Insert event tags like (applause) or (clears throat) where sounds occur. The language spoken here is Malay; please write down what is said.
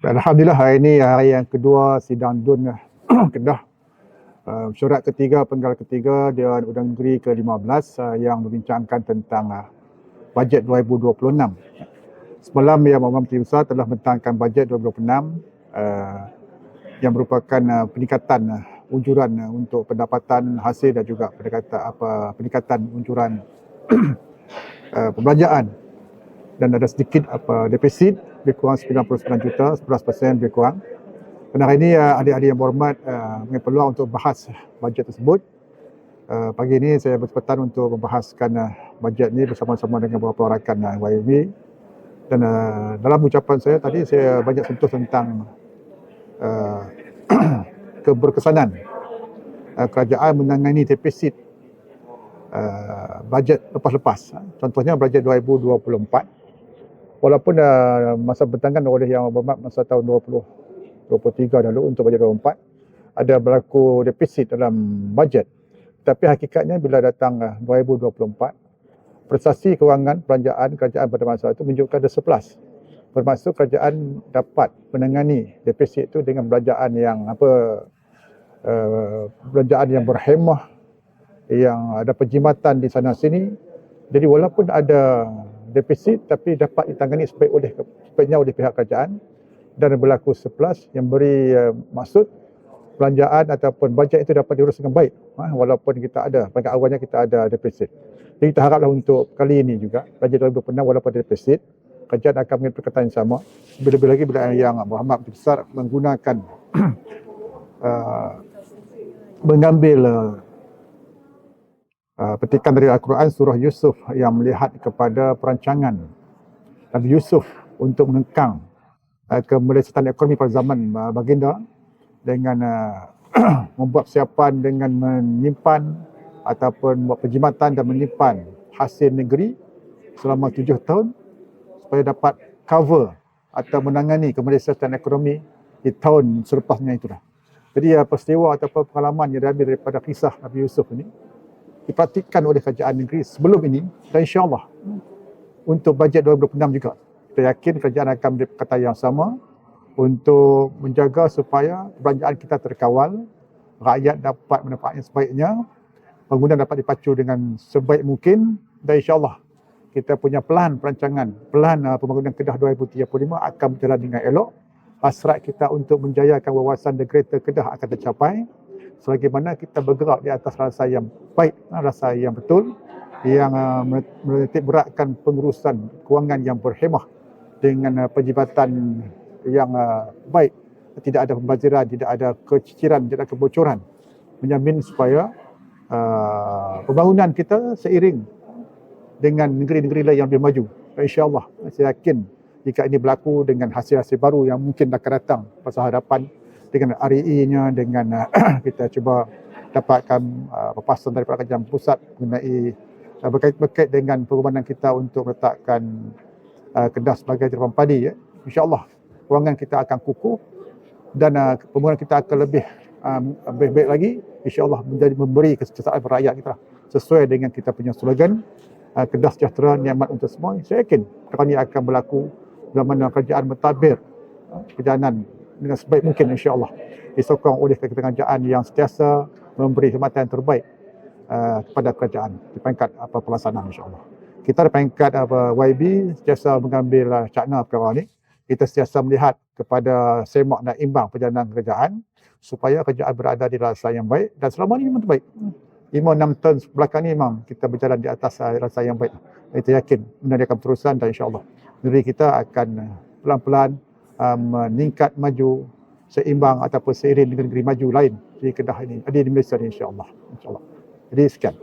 Alhamdulillah hari ini hari yang kedua sidang DUN (clears throat) Kedah. Uh, syarat ketiga, penggal ketiga Dewan Undang Negeri ke-15 uh, yang membincangkan tentang uh, bajet 2026. Semalam Yang Berhormat Menteri Besar telah mentangkan bajet 2026 uh, yang merupakan uh, peningkatan uh, unjuran uh, untuk pendapatan hasil dan juga pendekatan apa peningkatan unjuran (clears throat) uh, perbelanjaan dan ada sedikit apa defisit lebih kurang 99 juta, 11% lebih kurang. Dan hari ini uh, adik-adik yang berhormat uh, peluang untuk bahas bajet tersebut. Uh, pagi ini saya bersempatan untuk membahaskan uh, bajet ini bersama-sama dengan beberapa rakan uh, YMB. Dan uh, dalam ucapan saya tadi saya banyak sentuh tentang uh, (clears throat) keberkesanan uh, kerajaan menangani defisit uh, bajet lepas-lepas. Contohnya bajet 2024 walaupun uh, masa bertanggan oleh yang berhormat masa tahun 20 23 dulu untuk bajet 24 ada berlaku defisit dalam bajet. Tapi hakikatnya bila datang uh, 2024 prestasi kewangan peranjaan kerajaan pada masa itu menunjukkan ada surplus bermaksud kerajaan dapat menangani defisit itu dengan belanjaan yang apa uh, belanjaan yang berhemah yang ada penjimatan di sana sini jadi walaupun ada defisit tapi dapat ditangani sebaik oleh sebaiknya oleh pihak kerajaan. Dan berlaku surplus yang beri uh, maksud belanjaan ataupun bajet itu dapat diurus dengan baik. Ha, walaupun kita ada peringkat awalnya kita ada defisit. Jadi kita haraplah untuk kali ini juga bajet 2026 walaupun ada defisit kerajaan akan mengambil perkataan yang sama. Lebih-lebih lagi bila yang Muhammad besar menggunakan uh, (clears throat) mengambil uh, uh, petikan dari Al-Quran surah Yusuf yang melihat kepada perancangan Nabi Yusuf untuk mengengkang uh, kemelesetan ekonomi pada zaman uh, baginda dengan uh, (clears throat) membuat persiapan dengan menyimpan ataupun buat penjimatan dan menyimpan hasil negeri selama tujuh tahun supaya dapat cover atau menangani kemelesetan ekonomi di tahun selepasnya itulah. Jadi uh, peristiwa ataupun pengalaman yang diambil daripada kisah Nabi Yusuf ini dipraktikkan oleh kerajaan negeri sebelum ini dan insyaAllah untuk bajet 2026 juga. Kita yakin kerajaan akan memberi perkataan yang sama untuk menjaga supaya perbelanjaan kita terkawal, rakyat dapat manfaatnya sebaiknya, pengguna dapat dipacu dengan sebaik mungkin dan insyaAllah kita punya pelan perancangan, pelan uh, pembangunan Kedah 2035 akan berjalan dengan elok. Hasrat kita untuk menjayakan wawasan The Greater Kedah akan tercapai selagi mana kita bergerak di atas rasa yang baik, rasa yang betul, yang uh, menitik beratkan pengurusan kewangan yang berhemah dengan uh, penjibatan yang uh, baik, tidak ada pembaziran, tidak ada keciciran, tidak ada kebocoran, menjamin supaya uh, pembangunan kita seiring dengan negeri-negeri lain yang lebih maju. InsyaAllah, saya yakin jika ini berlaku dengan hasil-hasil baru yang mungkin akan datang pasal hadapan dengan REE-nya dengan uh, (clears throat) kita cuba dapatkan uh, papasan daripada kerajaan pusat mengenai uh, berkait-berkait dengan permohonan kita untuk meletakkan uh, Kedah sebagai terpam padi ya. InsyaAllah kewangan kita akan kukuh dan uh, permohonan kita akan lebih um, baik-baik lagi insyaAllah menjadi memberi kesejahteraan kepada rakyat kita sesuai dengan kita punya slogan uh, Kedah sejahtera nikmat untuk semua saya yakin perkara ini akan berlaku dalam mana kerajaan mentadbir uh, perjalanan dengan sebaik mungkin insya-Allah disokong oleh kerajaan yang sentiasa memberi khidmatan terbaik uh, kepada kerajaan di peringkat apa pelaksanaan insya-Allah. Kita di peringkat apa YB sentiasa mengambil uh, cakna perkara ini. Kita sentiasa melihat kepada semak dan imbang perjalanan kerajaan supaya kerajaan berada di rasa yang baik dan selama ini memang terbaik. 5-6 tahun belakang ini memang kita berjalan di atas uh, rasa yang baik. Kita yakin benda akan terusan dan insya-Allah negeri kita akan uh, pelan-pelan uh, meningkat maju seimbang ataupun seiring dengan negeri maju lain di Kedah ini, di Malaysia ini insya-Allah. Insya-Allah. Jadi sekian.